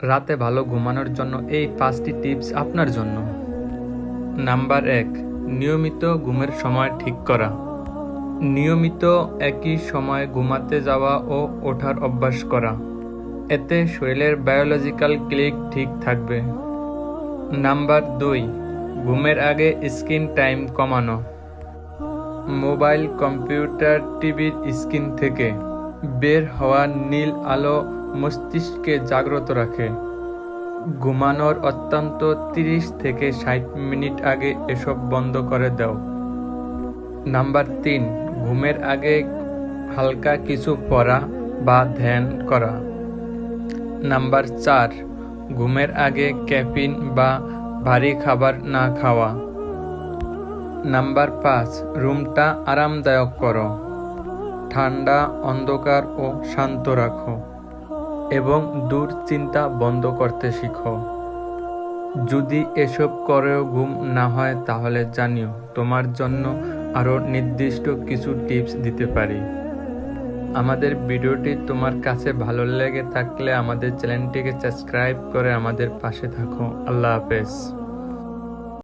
রাতে ভালো ঘুমানোর জন্য এই পাঁচটি টিপস আপনার জন্য। নাম্বার এক, নিয়মিত ঘুমের সময় ঠিক করা। নিয়মিত একই সময় ঘুমাতে যাওয়া ও ওঠার অভ্যাস করা। এতে শরীরের বায়োলজিক্যাল ক্লিক ঠিক থাকবে। নাম্বার দুই, ঘুমের আগে স্ক্রিন টাইম কমানো। মোবাইল, কম্পিউটার, টিভির স্ক্রিন থেকে বের হওয়া নীল আলো মস্তিষ্ককে জাগ্রত রাখে। ঘুমানোর অত্যন্ত তিরিশ থেকে ষাট মিনিট আগে এসব বন্ধ করে দাও। নাম্বার তিন, ঘুমের আগে হালকা কিছু পড়া বা ধ্যান করা। নাম্বার চার, ঘুমের আগে ক্যাফিন বা ভারী খাবার না খাওয়া। নাম্বার পাঁচ, রুমটা আরামদায়ক করো। ঠান্ডা অন্ধকার ও শান্ত রাখো। এবং দুশ্চিন্তা বন্ধ করতে শিখো। যদি এসব করেও ঘুম না হয়, তাহলে জানিও, তোমার জন্য আরও নির্দিষ্ট কিছু টিপস দিতে পারি। আমাদের ভিডিওটি তোমার কাছে ভালো লেগে থাকলে আমাদের চ্যানেলটিকে সাবস্ক্রাইব করে আমাদের পাশে থাকো। আল্লাহ হাফেজ।